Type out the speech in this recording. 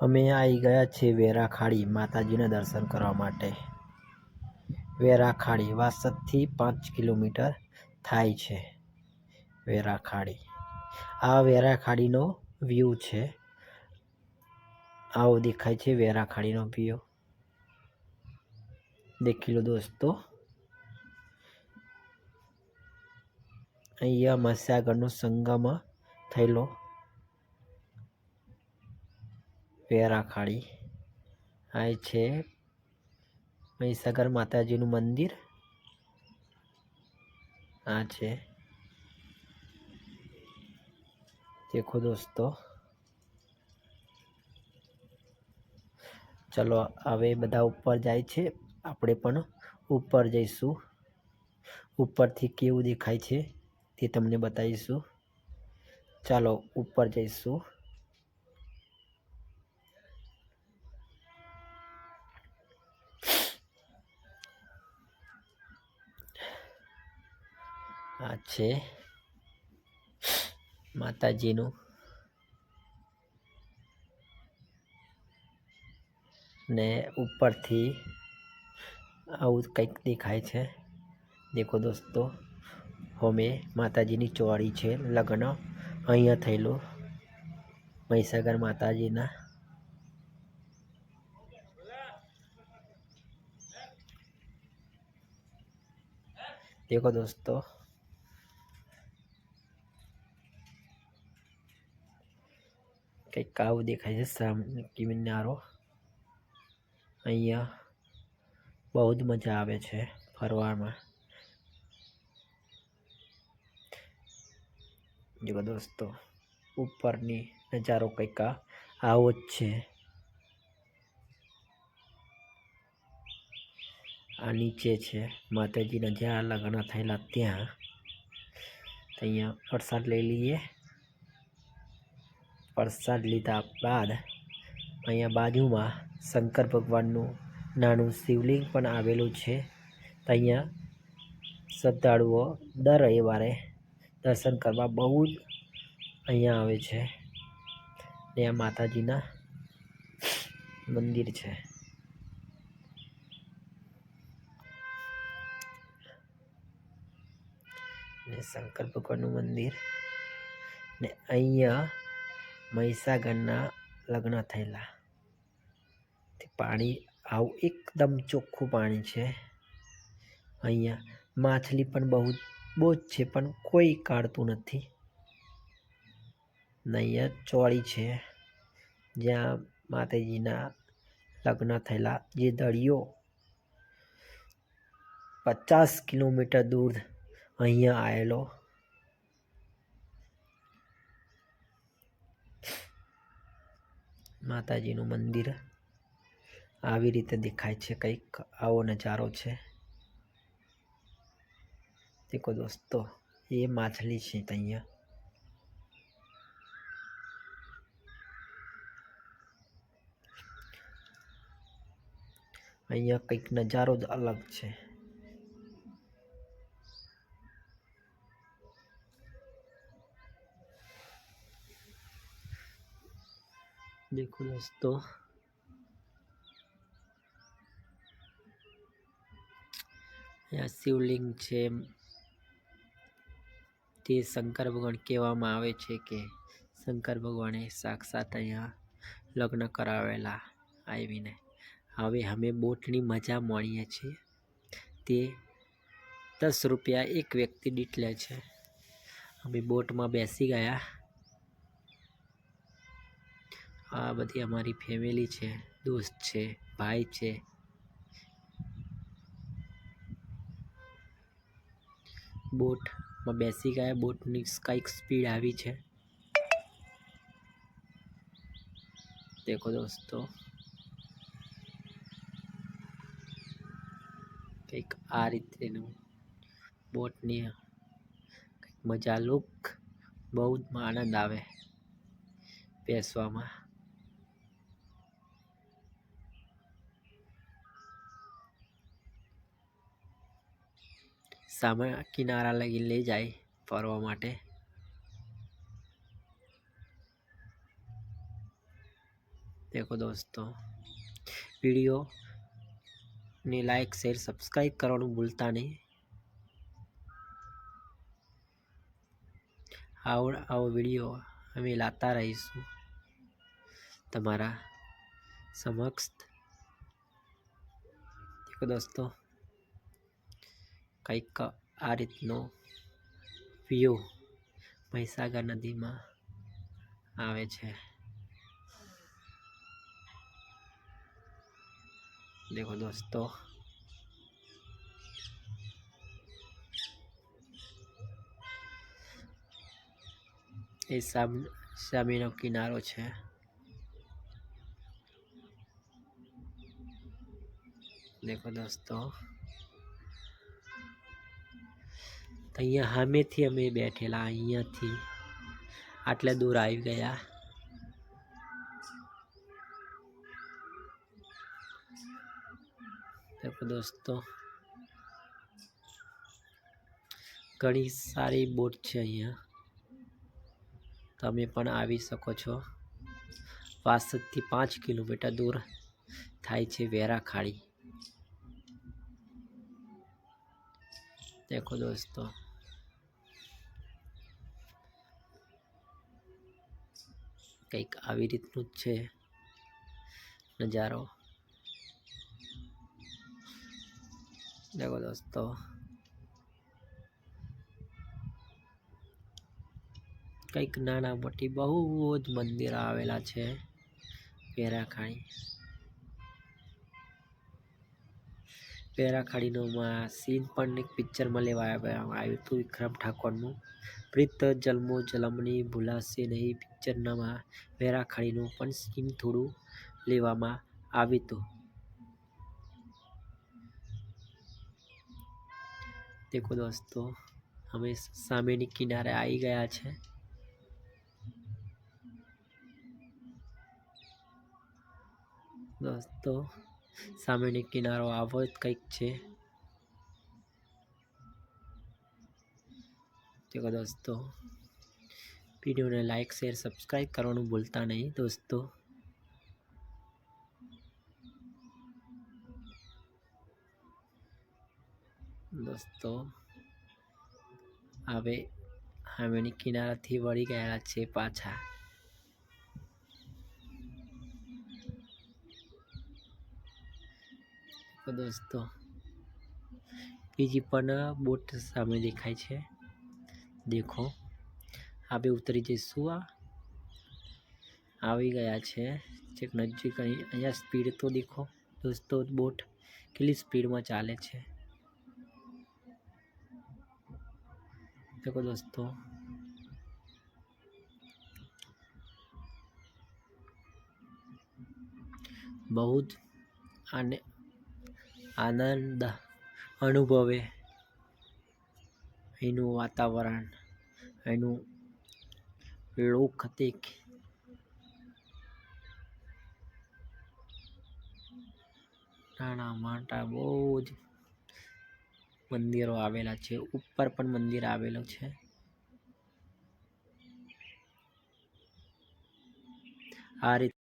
અમે આવી ગયા છીએ વેરાખાડી માતાજીના દર્શન કરવા માટે. વેરાખાડી વાસદથી પાંચ કિલોમીટર થાય છે વેરાખાડી. આ વેરાખાડીનો વ્યૂ છે. આવો દેખાય છે વેરાખાડીનો વ્યૂ. દેખી લો દોસ્તો. અહીંયા મસ્યાગરનો સંગમ થયેલો વેરા ખાડી. આ છે મહીસાગર માતાજીનું મંદિર. આ છે. દેખો દોસ્તો. ચલો હવે બધા ઉપર જાય છે. આપણે પણ ઉપર જઈશું. ઉપરથી કેવું દેખાય છે તે તમને બતાવીશું. ચાલો, ઉપર જઈશું. આ છે માતાજીનું. ને ઉપરથી આવું કંઈક દેખાય છે. દેખો દોસ્તો, હોમે માતાજીની ચોળી છે, લગ્ન અહીંયા થયેલું. મહીસાગર માતાજીના. દેખો દોસ્તો કંઈક આવું દેખાય છે સામે કિનારો અહીંયા બહુ જ મજા આવે છે ફરવામાં. જો દોસ્તો, ઉપરની નજારો કંઈક આવો જ છે. આ નીચે છે, માતાજીના જ્યાં લગ્ન થયેલા ત્યાં. અહીંયા પ્રસાદ લઈ લઈએ. પ્રસાદ લીધા બાદ અહીંયા બાજુમાં શંકર ભગવાનનું નાનું શિવલિંગ પણ આવેલું છે. અહીંયા શ્રદ્ધાળુઓ દર રવિવારે દર્શન કરવા બહુ જ અહીંયા આવે છે ને આ માતાજીના મંદિર છે. ને શંકર ભગવાનનું મંદિર ને અહીંયા મહીસાગરના લગ્ન થયેલા. પાણી, આવું એકદમ ચોખ્ખું પાણી છે. અહીંયા માછલી પણ બહુ બહુ જ છે, પણ કોઈ કાઢતું નથી. ને અહીંયા ચોળી છે. જ્યાં માતાજીના લગ્ન થયેલા. જે દરિયો પચાસ કિલોમીટર દૂર અહીંયા આવેલો. માતાજીનું મંદિર આવી રીતે દેખાય છે, કંઈક આવો નજારો છે. દેખો દોસ્તો, એ માછલી છે અહીંયા અહીંયા કંઈક નજારો જ અલગ છે. દેખો દોસ્તો અહીંયા શિવલિંગ છે તે શંકર ભગવાન કહેવામાં આવે છે કે શંકર ભગવાને સાક્ષાત અહીંયા લગ્ન કરાવેલા આવીને. હવે અમે બોટની મજા માણીએ છીએ. તે દસ રૂપિયા એક વ્યક્તિ દીઠ લે છે. અમે બોટમાં બેસી ગયા. આ બધી અમારી ફેમિલી છે, દોસ્ત છે, ભાઈ છે. બોટમાં બેસી ગયા, બોટની કંઈક સ્પીડ આવી છે. દેખો દોસ્તો. કંઈક આ રીતેનું બોટની કંઈક મજા, લુક બહુ જ આનંદ આવે બેસવામાં. સામે કિનારા લગી લઈ જાય ફરવા માટે. દેખો દોસ્તો, વિડીયોને લાઈક, શેર, સબસ્ક્રાઈબ કરવાનું ભૂલતા નહીં. આવો આવો વીડિયો અમે લાતા રહીશું તમારા સમક્ષ. દોસ્તો કંઈક આ રીતનો વ્યૂ મહીસાગર નદીમાં આવે છે. દેખો દોસ્તો. એ સામેનો કિનારો છે. દેખો દોસ્તો. અહીંયા સામેથી અમે બેઠેલા, અહીંયાથી. આટલે દૂર આવી ગયા. તો દોસ્તો, ઘણી સારી બોટ છે અહીંયા. તમે પણ આવી શકો છો. પાસઠથી પાંચ કિલોમીટર દૂર થાય છે વેરા ખાડી દેખો દોસ્તો. કંઈક આવી રીતનું જ છે નજારો. દેખો દોસ્તો. કંઈક નાના મોટી બહુ જ મંદિર આવેલા છે પેરાખાણી. પેરાખાડીનું સીન પણ એક પિક્ચરમાં લેવા આવ્યું હતું વિક્રમ ઠાકોરનું. પ્રીત જલ્મો જલમની ભૂલાશે નહીં. પિક્ચરનામાં વેરાખાણીનું પણ સીન થોડું લેવામાં આવ્યું હતું દેખો દોસ્તો, અમે સામેની કિનારે આવી ગયા છે. દોસ્તો, સામેની કિનારો આવો જ કંઈક છે. देखो दोस्तों વિડીયોને લાઈક શેર સબસ્ક્રાઈબ કરવાનું ભૂલતા નહીં દોસ્તો દોસ્તો હવે સામેની કિનારાથી વળી ગયા છે પાછા તો દોસ્તો બીજી પણ બોટ સામે દેખાય છે દેખો. આ ઉતરી જઈશું આ આવી ગયા છે. ચેક નજીક અહીં, અહીંયા સ્પીડ તો દેખો. દોસ્તો, બોટ કેટલી સ્પીડમાં ચાલે છે. દેખો દોસ્તો. બહુ જ આને, આનંદ અનુભવે. એનું વાતાવરણ અહીંનું લોકતિક નાના મોટા બહુ જ મંદિરો આવેલા છે, ઉપર પણ મંદિર આવેલું છે. આ રીતે